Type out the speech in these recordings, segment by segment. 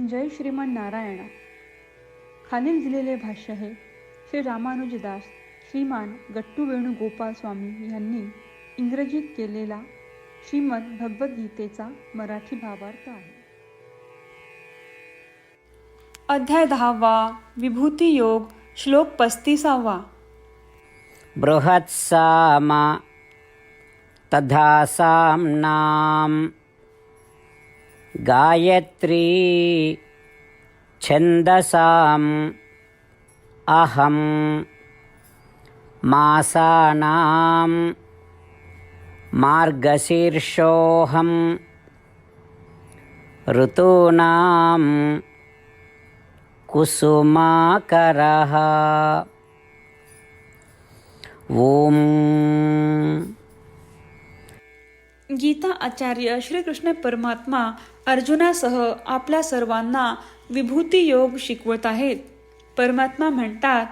जय श्रीमन नारायण. खालील दिलेले भाष्य हे श्री रामानुजदास श्रीमान गट्टू वेणुगोपाल स्वामी यांनी इंग्रजीत केलेला श्रीमद भगवद्गीतेचा मराठी भावार्थ आहे. अध्याय दहावा विभूती योग श्लोक पस्तीसावा. बृहत्सामा तथा साम्नां गायत्री छन्दसाम् अहं मासानां मार्गशीर्षोऽहं ऋतूनां कुसुमाकरः ॐ गीता आचार्य श्रीकृष्ण परमात्मा अर्जुनासह आपल्या सर्वांना विभूती योग शिकवत आहेत. परमात्मा म्हणतात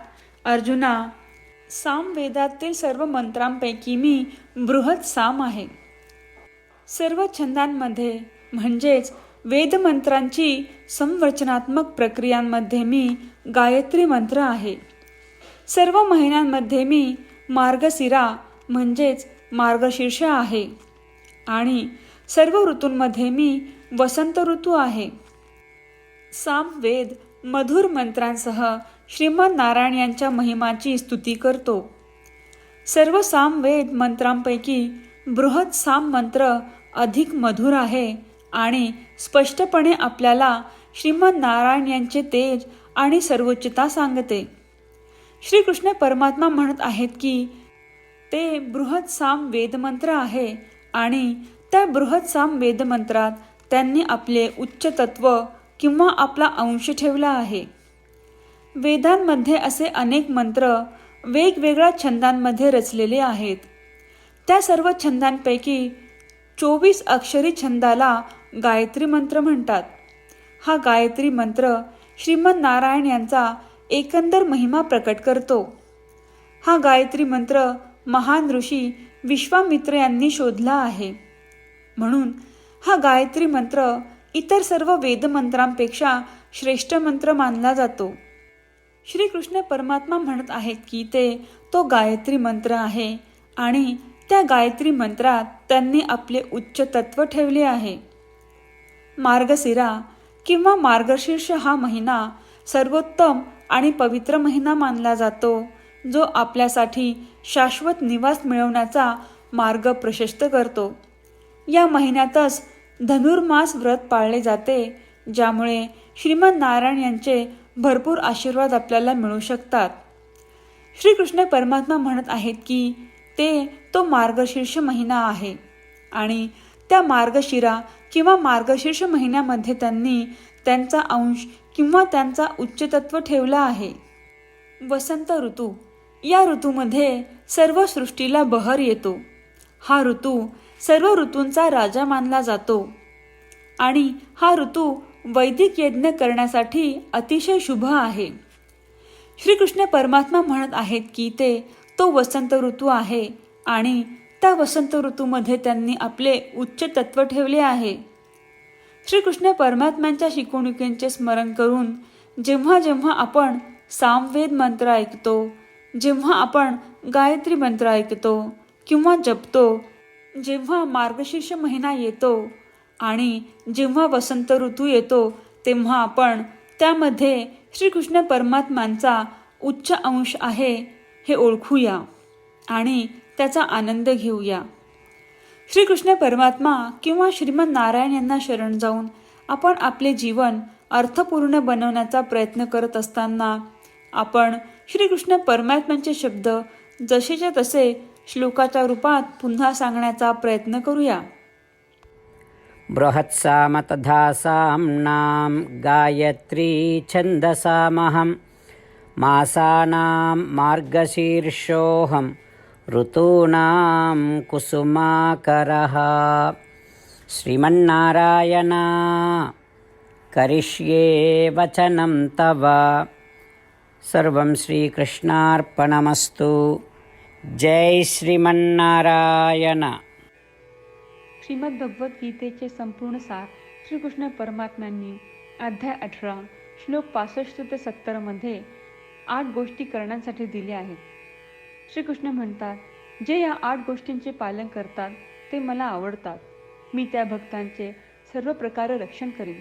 अर्जुना सामवेदातील सर्व मंत्रांपैकी मी बृहत साम आहे. सर्व छंदांमध्ये म्हणजेच वेदमंत्रांची संरचनात्मक प्रक्रियांमध्ये मी गायत्री मंत्र आहे. सर्व महिन्यांमध्ये मी मार्गशिरा म्हणजेच मार्गशीर्ष आहे. आणि सर्व ऋतूंमध्ये मी वसंत ऋतू आहे. सामवेद मधुर मंत्रांसह श्रीमद नारायण यांच्या महिमाची स्तुती करतो. सर्व सामवेद मंत्रांपैकी बृहत साम मंत्र अधिक मधुर आहे आणि स्पष्टपणे आपल्याला श्रीमद नारायण यांचे तेज आणि सर्वोच्चता सांगते. श्रीकृष्ण परमात्मा म्हणत आहेत की ते बृहत साम वेदमंत्र आहे आणि त्या बृहत्साम वेदमंत्रात त्यांनी आपले उच्च तत्व किंवा आपला अंश ठेवला आहे. वेदांमध्ये असे अनेक मंत्र वेगवेगळ्या छंदांमध्ये रचलेले आहेत. त्या सर्व छंदांपैकी चोवीस अक्षरी छंदाला गायत्री मंत्र म्हणतात. हा गायत्री मंत्र श्रीमद नारायण यांचा एकंदर महिमा प्रकट करतो. हा गायत्री मंत्र महान ऋषी विश्वामित्र यांनी शोधला आहे. म्हणून हा गायत्री मंत्र इतर सर्व वेदमंत्रांपेक्षा श्रेष्ठ मंत्र मानला जातो. श्रीकृष्ण परमात्मा म्हणत आहेत की ते तो गायत्री मंत्र आहे आणि त्या गायत्री मंत्रात त्यांनी आपले उच्च तत्व ठेवले आहे. मार्गशिरा किंवा मार्गशीर्ष हा महिना सर्वोत्तम आणि पवित्र महिना मानला जातो. जो आपल्यासाठी शाश्वत निवास मिळवण्याचा मार्ग प्रशस्त करतो. या महिन्यातच धनुर्मास व्रत पाळले जाते ज्यामुळे श्रीमंत नारायण यांचे भरपूर आशीर्वाद आपल्याला मिळू शकतात. श्रीकृष्ण परमात्मा म्हणत आहेत की ते तो मार्गशीर्ष महिना आहे आणि त्या मार्गशिरा किंवा मार्गशीर्ष महिन्यामध्ये त्यांनी त्यांचा अंश किंवा त्यांचा उच्चतत्व ठेवला आहे. वसंत ऋतू या ऋतूमध्ये सर्व सृष्टीला बहर येतो. हा ऋतू सर्व ऋतूंचा राजा मानला जातो. आणि हा ऋतू वैदिक यज्ञ करण्यासाठी अतिशय शुभ आहे. श्रीकृष्ण परमात्मा म्हणत आहेत की ते तो वसंत ऋतू आहे आणि त्या वसंत ऋतूमध्ये त्यांनी आपले उच्च तत्व ठेवले आहे. श्रीकृष्ण परमात्म्यांच्या शिकवणुकींचे स्मरण करून जेव्हा जेव्हा आपण सामवेद मंत्र ऐकतो जेव्हा आपण गायत्री मंत्र ऐकतो किंवा जपतो जेव्हा मार्गशीर्ष महिना येतो आणि जेव्हा वसंत ऋतू येतो तेव्हा आपण त्यामध्ये श्रीकृष्ण परमात्मांचा उच्च अंश आहे हे ओळखूया आणि त्याचा आनंद घेऊया. श्रीकृष्ण परमात्मा किंवा श्रीमद नारायण यांना शरण जाऊन आपण आपले जीवन अर्थपूर्ण बनवण्याचा प्रयत्न करत असताना आपण श्रीकृष्ण परमात्म्यांचे शब्द जसेच्या तसे श्लोकाच्या रूपात पुन्हा सांगण्याचा प्रयत्न करूया. बृहत्साम तथा साम्नां गायत्री छन्दसामहं मासानां मार्गशीर्षोऽहं ऋतूनां कुसुमाकरः। श्रीमन्नारायण करिष्ये वचनं तव। सर्वं श्रीकृष्णार्पणमस्तु. जय श्रीमन्नारायण. श्रीमद भगवद्गीतेचे संपूर्ण सार श्रीकृष्ण परमात्म्यांनी अध्याय अठरा श्लोक पासष्ट ते सत्तरमध्ये आठ गोष्टी करण्यासाठी दिल्या आहेत. श्रीकृष्ण म्हणतात जे या आठ गोष्टींचे पालन करतात ते मला आवडतात. मी त्या भक्तांचे सर्व प्रकारे रक्षण करीन.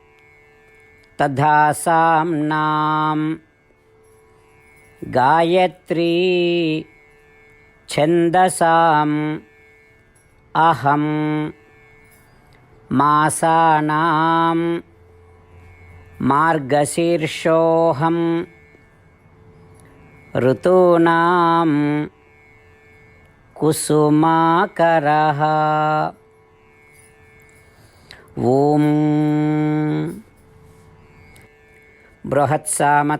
तथा साम्नां गायत्री छन्दसाम् अहं मासानां मार्गशीर्षोऽहं ऋतूनां कुसुमाकरः। ॐ बृहत्साम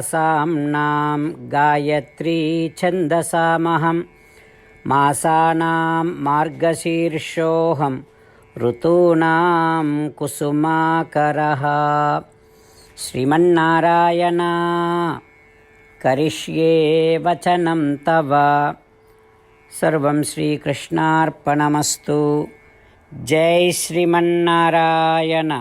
साम्नां गायत्री छन्दसामहं मासानां मार्गशीर्षोऽहं ऋतूनां कुसुमाकरः। श्रीमन्नारायण करिष्ये वचनं तव। सर्वं श्रीकृष्णार्पणमस्तु। जय श्रीमन्नारायण।